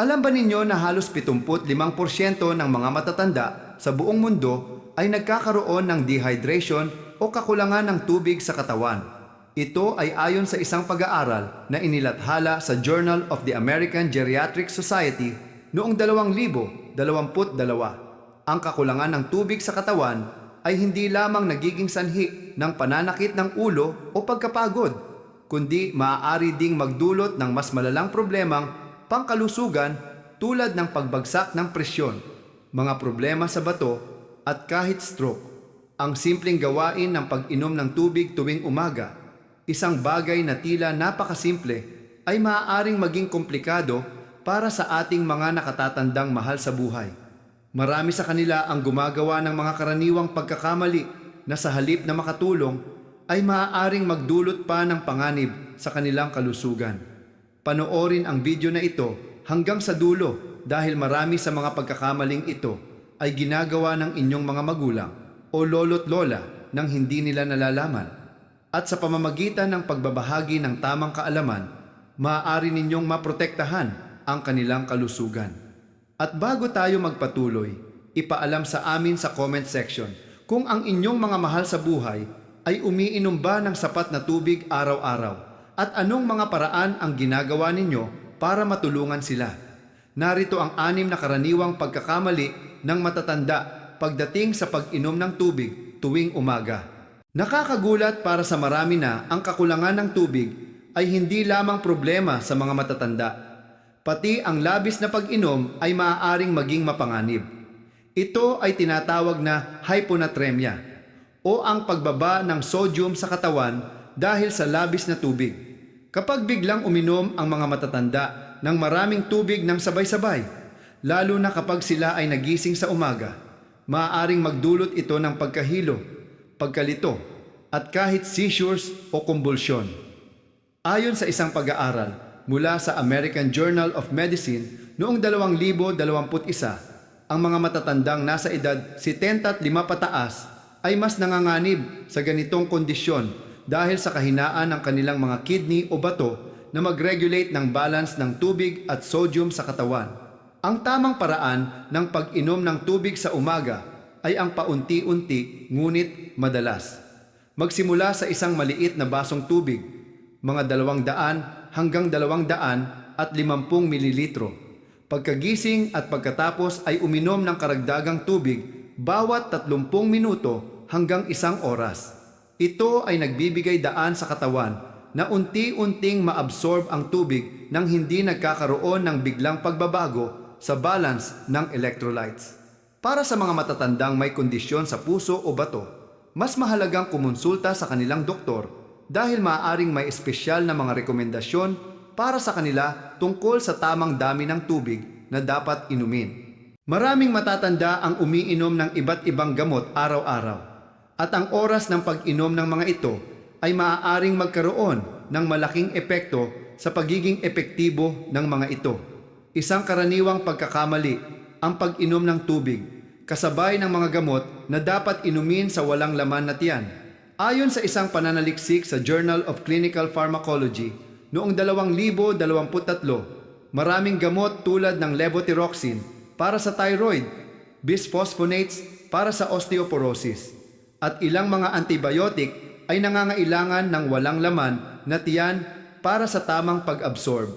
Alam ba ninyo na halos 75% ng mga matatanda sa buong mundo ay nagkakaroon ng dehydration o kakulangan ng tubig sa katawan? Ito ay ayon sa isang pag-aaral na inilathala sa Journal of the American Geriatric Society noong 2022. Ang kakulangan ng tubig sa katawan ay hindi lamang nagiging sanhi ng pananakit ng ulo o pagkapagod, kundi maaari ding magdulot ng mas malalang problemang pangkalusugan tulad ng pagbagsak ng presyon, mga problema sa bato at kahit stroke. Ang simpleng gawain ng pag-inom ng tubig tuwing umaga, isang bagay na tila napakasimple, ay maaaring maging komplikado para sa ating mga nakatatandang mahal sa buhay. Marami sa kanila ang gumagawa ng mga karaniwang pagkakamali na sa halip na makatulong ay maaaring magdulot pa ng panganib sa kanilang kalusugan. Panoorin ang video na ito hanggang sa dulo dahil marami sa mga pagkakamaling ito ay ginagawa ng inyong mga magulang o lolo't lola nang hindi nila nalalaman. At sa pamamagitan ng pagbabahagi ng tamang kaalaman, maaari ninyong maprotektahan ang kanilang kalusugan. At bago tayo magpatuloy, ipaalam sa amin sa comment section kung ang inyong mga mahal sa buhay ay umiinom ba ng sapat na tubig araw-araw at anong mga paraan ang ginagawa ninyo para matulungan sila. Narito ang anim na karaniwang pagkakamali ng matatanda pagdating sa pag-inom ng tubig tuwing umaga. Nakakagulat para sa marami na ang kakulangan ng tubig ay hindi lamang problema sa mga matatanda pati ang labis na pag-inom ay maaaring maging mapanganib. Ito ay tinatawag na hyponatremia o ang pagbaba ng sodium sa katawan dahil sa labis na tubig. Kapag biglang uminom ang mga matatanda ng maraming tubig ng sabay-sabay, lalo na kapag sila ay nagising sa umaga, maaaring magdulot ito ng pagkahilo, pagkalito, at kahit seizures o kumbulsyon. Ayon sa isang pag-aaral, mula sa American Journal of Medicine noong 2021, ang mga matatandang nasa edad 75 pataas ay mas nanganganib sa ganitong kondisyon dahil sa kahinaan ng kanilang mga kidney o bato na mag-regulate ng balance ng tubig at sodium sa katawan. Ang tamang paraan ng pag-inom ng tubig sa umaga ay ang paunti-unti ngunit madalas. Magsimula sa isang maliit na basong tubig, mga dalawang daan hanggang 200 at 50 mililitro. Pagkagising at pagkatapos ay uminom ng karagdagang tubig bawat 30 minuto hanggang isang oras. Ito ay nagbibigay daan sa katawan na unti-unting maabsorb ang tubig nang hindi nagkakaroon ng biglang pagbabago sa balance ng electrolytes. Para sa mga matatandang may kondisyon sa puso o bato, mas mahalagang kumonsulta sa kanilang doktor dahil maaaring may espesyal na mga rekomendasyon para sa kanila tungkol sa tamang dami ng tubig na dapat inumin. Maraming matatanda ang umiinom ng iba't ibang gamot araw-araw at ang oras ng pag-inom ng mga ito ay maaaring magkaroon ng malaking epekto sa pagiging epektibo ng mga ito. Isang karaniwang pagkakamali ang pag-inom ng tubig kasabay ng mga gamot na dapat inumin sa walang laman na tiyan. Ayon sa isang pananaliksik sa Journal of Clinical Pharmacology, noong 2023, maraming gamot tulad ng levothyroxine para sa thyroid, bisphosphonates para sa osteoporosis, at ilang mga antibiotic ay nangangailangan ng walang laman na tiyan para sa tamang pag-absorb.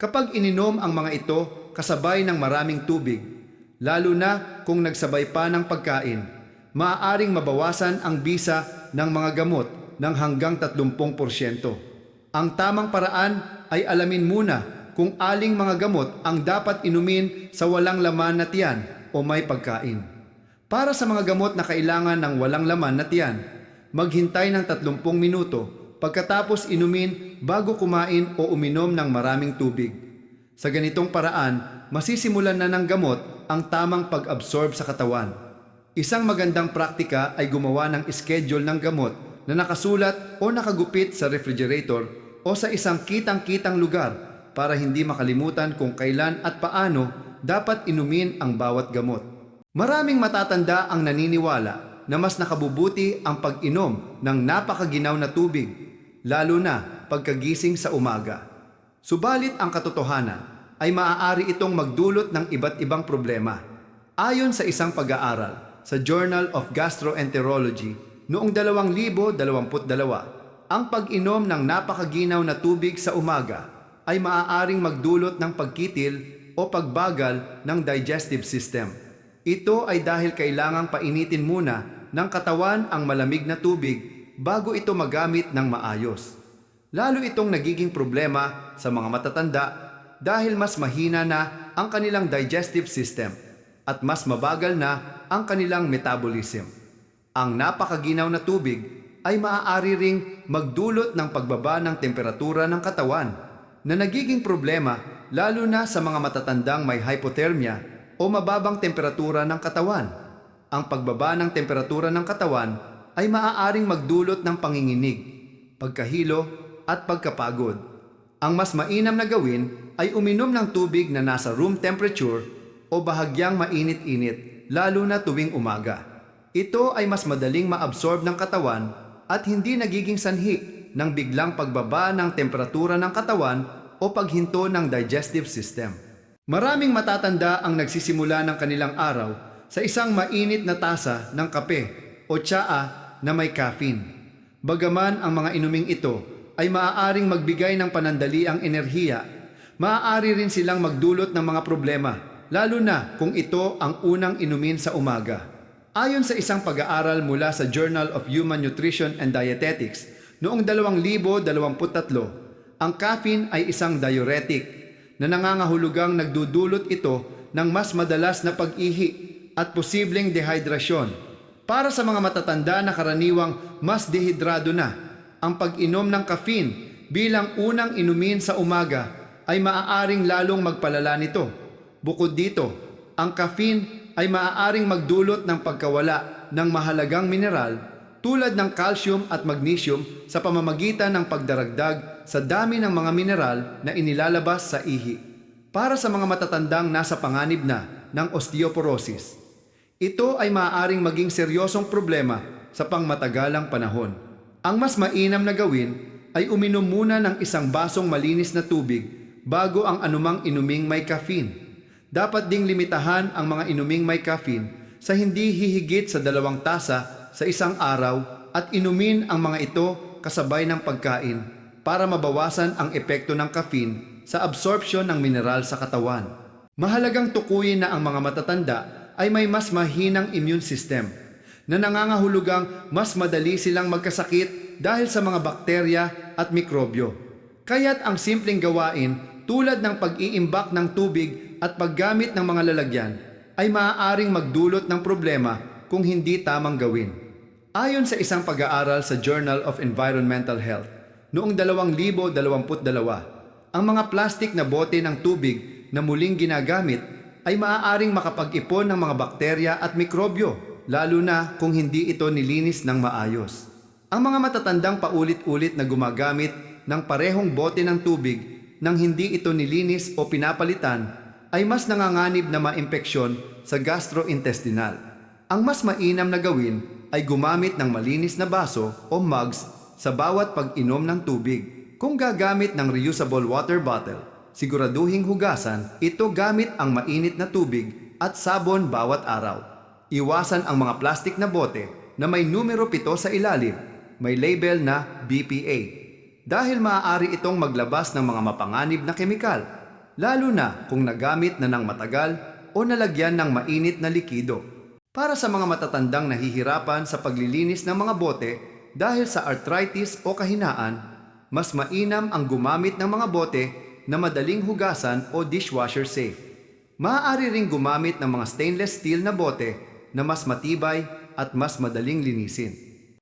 Kapag ininom ang mga ito kasabay ng maraming tubig, lalo na kung nagsabay pa ng pagkain, maaaring mabawasan ang bisa ng mga gamot ng hanggang 30%. Ang tamang paraan ay alamin muna kung aling mga gamot ang dapat inumin sa walang laman na tiyan o may pagkain. Para sa mga gamot na kailangan ng walang laman na tiyan, maghintay ng 30 minuto pagkatapos inumin bago kumain o uminom ng maraming tubig. Sa ganitong paraan, masisimulan na ng gamot ang tamang pag-absorb sa katawan. Isang magandang praktika ay gumawa ng schedule ng gamot na nakasulat o nakagupit sa refrigerator o sa isang kitang-kitang lugar para hindi makalimutan kung kailan at paano dapat inumin ang bawat gamot. Maraming matatanda ang naniniwala na mas nakabubuti ang pag-inom ng napakaginaw na tubig, lalo na pagkagising sa umaga. Subalit ang katotohanan ay maaari itong magdulot ng iba't ibang problema. Ayon sa isang pag-aaral sa Journal of Gastroenterology noong 2022, ang pag-inom ng napakaginaw na tubig sa umaga ay maaaring magdulot ng pagkitil o pagbagal ng digestive system. Ito ay dahil kailangang painitin muna ng katawan ang malamig na tubig bago ito magamit ng maayos. Lalo itong nagiging problema sa mga matatanda dahil mas mahina na ang kanilang digestive system at mas mabagal na ang kanilang metabolism. Ang napakaginaw na tubig ay maaari ring magdulot ng pagbaba ng temperatura ng katawan na nagiging problema lalo na sa mga matatandang may hypothermia o mababang temperatura ng katawan. Ang pagbaba ng temperatura ng katawan ay maaaring magdulot ng panginginig, pagkahilo at pagkapagod. Ang mas mainam na gawin ay uminom ng tubig na nasa room temperature o bahagyang mainit-init lalo na tuwing umaga. Ito ay mas madaling maabsorb ng katawan at hindi nagiging sanhi ng biglang pagbaba ng temperatura ng katawan o paghinto ng digestive system. Maraming matatanda ang nagsisimula ng kanilang araw sa isang mainit na tasa ng kape o tsaa na may caffeine. Bagaman ang mga inuming ito ay maaaring magbigay ng panandaliang enerhiya, maaari rin silang magdulot ng mga problema, lalo na kung ito ang unang inumin sa umaga. Ayon sa isang pag-aaral mula sa Journal of Human Nutrition and Dietetics noong 2023, ang caffeine ay isang diuretic na nangangahulugang nagdudulot ito ng mas madalas na pag-ihi at posibleng dehydrasyon. Para sa mga matatanda na karaniwang mas dehidrado na, ang pag-inom ng caffeine bilang unang inumin sa umaga ay maaaring lalong magpalala nito. Bukod dito, ang caffeine ay maaaring magdulot ng pagkawala ng mahalagang mineral tulad ng calcium at magnesium sa pamamagitan ng pagdaragdag sa dami ng mga mineral na inilalabas sa ihi. Para sa mga matatandang nasa panganib na ng osteoporosis, ito ay maaaring maging seryosong problema sa pangmatagalang panahon. Ang mas mainam na gawin ay uminom muna ng isang basong malinis na tubig bago ang anumang inuming may caffeine. Dapat ding limitahan ang mga inuming may caffeine sa hindi hihigit sa dalawang tasa sa isang araw at inumin ang mga ito kasabay ng pagkain para mabawasan ang epekto ng caffeine sa absorption ng mineral sa katawan. Mahalagang tukuyin na ang mga matatanda ay may mas mahinang immune system na nangangahulugang mas madali silang magkasakit dahil sa mga bakterya at mikrobyo. Kaya't ang simpleng gawain tulad ng pag-iimbak ng tubig at paggamit ng mga lalagyan ay maaaring magdulot ng problema kung hindi tamang gawin. Ayon sa isang pag-aaral sa Journal of Environmental Health, noong 2022, ang mga plastik na bote ng tubig na muling ginagamit ay maaaring makapag-ipon ng mga bakterya at mikrobyo, lalo na kung hindi ito nilinis ng maayos. Ang mga matatandang paulit-ulit na gumagamit ng parehong bote ng tubig nang hindi ito nilinis o pinapalitan ay mas nanganganib na maimpeksyon sa gastrointestinal. Ang mas mainam na gawin ay gumamit ng malinis na baso o mugs sa bawat pag-inom ng tubig. Kung gagamit ng reusable water bottle, siguraduhing hugasan ito gamit ang mainit na tubig at sabon bawat araw. Iwasan ang mga plastik na bote na may numero 7 sa ilalim, may label na BPA. Dahil maaari itong maglabas ng mga mapanganib na kemikal, lalo na kung nagamit na ng matagal o nalagyan ng mainit na likido. Para sa mga matatandang nahihirapan sa paglilinis ng mga bote dahil sa arthritis o kahinaan, mas mainam ang gumamit ng mga bote na madaling hugasan o dishwasher safe. Maaari ring gumamit ng mga stainless steel na bote na mas matibay at mas madaling linisin.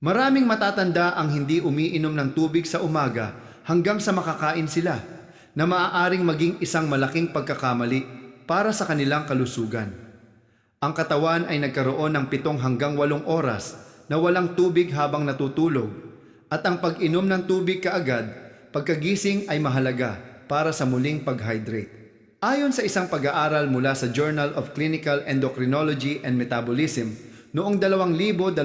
Maraming matatanda ang hindi umiinom ng tubig sa umaga hanggang sa makakain sila na maaaring maging isang malaking pagkakamali para sa kanilang kalusugan. Ang katawan ay nagkaroon ng pitong hanggang walong oras na walang tubig habang natutulog at ang pag-inom ng tubig kaagad pagkagising ay mahalaga para sa muling pag-hydrate. Ayon sa isang pag-aaral mula sa Journal of Clinical Endocrinology and Metabolism noong 2021,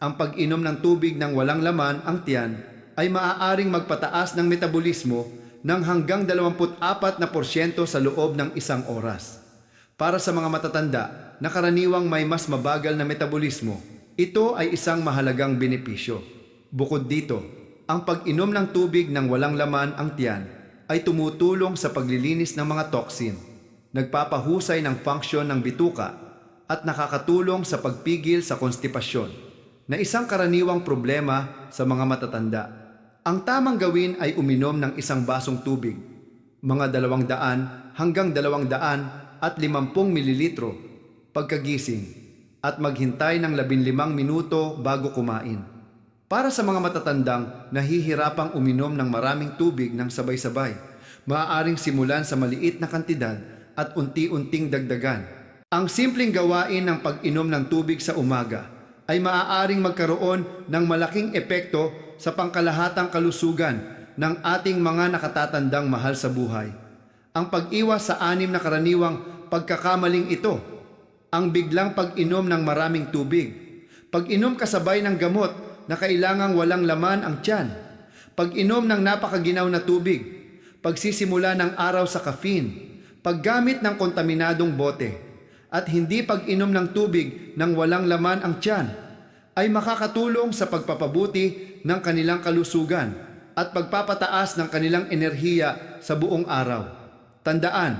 ang pag-inom ng tubig ng walang laman ang tiyan ay maaaring magpataas ng metabolismo ng hanggang 24% na porsyento sa loob ng isang oras. Para sa mga matatanda na karaniwang may mas mabagal na metabolismo, ito ay isang mahalagang benepisyo. Bukod dito, ang pag-inom ng tubig ng walang laman ang tiyan ay tumutulong sa paglilinis ng mga toxin, nagpapahusay ng function ng bituka at nakakatulong sa pagpigil sa konstipasyon na isang karaniwang problema sa mga matatanda. Ang tamang gawin ay uminom ng isang basong tubig, mga dalawang daan hanggang dalawang daan at limampung mililitro pagkagising at maghintay ng labinlimang minuto bago kumain. Para sa mga matatandang nahihirapang uminom ng maraming tubig ng sabay-sabay, maaaring simulan sa maliit na kantidad at unti-unting dagdagan. Ang simpleng gawain ng pag-inom ng tubig sa umaga ay maaaring magkaroon ng malaking epekto sa pangkalahatang kalusugan ng ating mga nakatatandang mahal sa buhay. Ang pag-iwas sa anim na karaniwang pagkakamaling ito, ang biglang pag-inom ng maraming tubig, pag-inom kasabay ng gamot na kailangang walang laman ang tiyan, pag-inom ng napakaginaw na tubig, pagsisimula ng araw sa caffeine, paggamit ng kontaminadong bote, at hindi pag-inom ng tubig ng walang laman ang tiyan, ay makakatulong sa pagpapabuti ng kanilang kalusugan at pagpapataas ng kanilang enerhiya sa buong araw. Tandaan,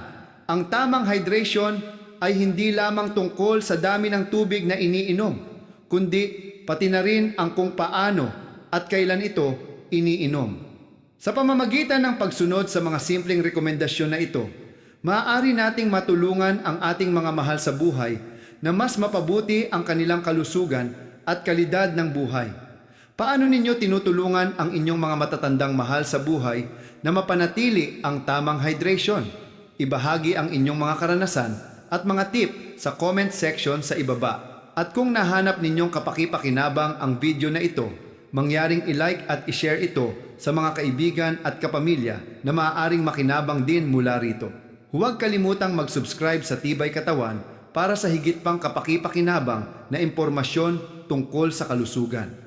ang tamang hydration ay hindi lamang tungkol sa dami ng tubig na iniinom, kundi pati na rin ang kung paano at kailan ito iniinom. Sa pamamagitan ng pagsunod sa mga simpleng rekomendasyon na ito, maaari nating matulungan ang ating mga mahal sa buhay na mas mapabuti ang kanilang kalusugan at kalidad ng buhay. Paano ninyo tinutulungan ang inyong mga matatandang mahal sa buhay na mapanatili ang tamang hydration? Ibahagi ang inyong mga karanasan at mga tip sa comment section sa ibaba. At kung nahanap ninyong kapaki-pakinabang ang video na ito, mangyaring i-like at i-share ito sa mga kaibigan at kapamilya na maaaring makinabang din mula rito. Huwag kalimutang mag-subscribe sa Tibay Katawan para sa higit pang kapaki-pakinabang na impormasyon tungkol sa kalusugan.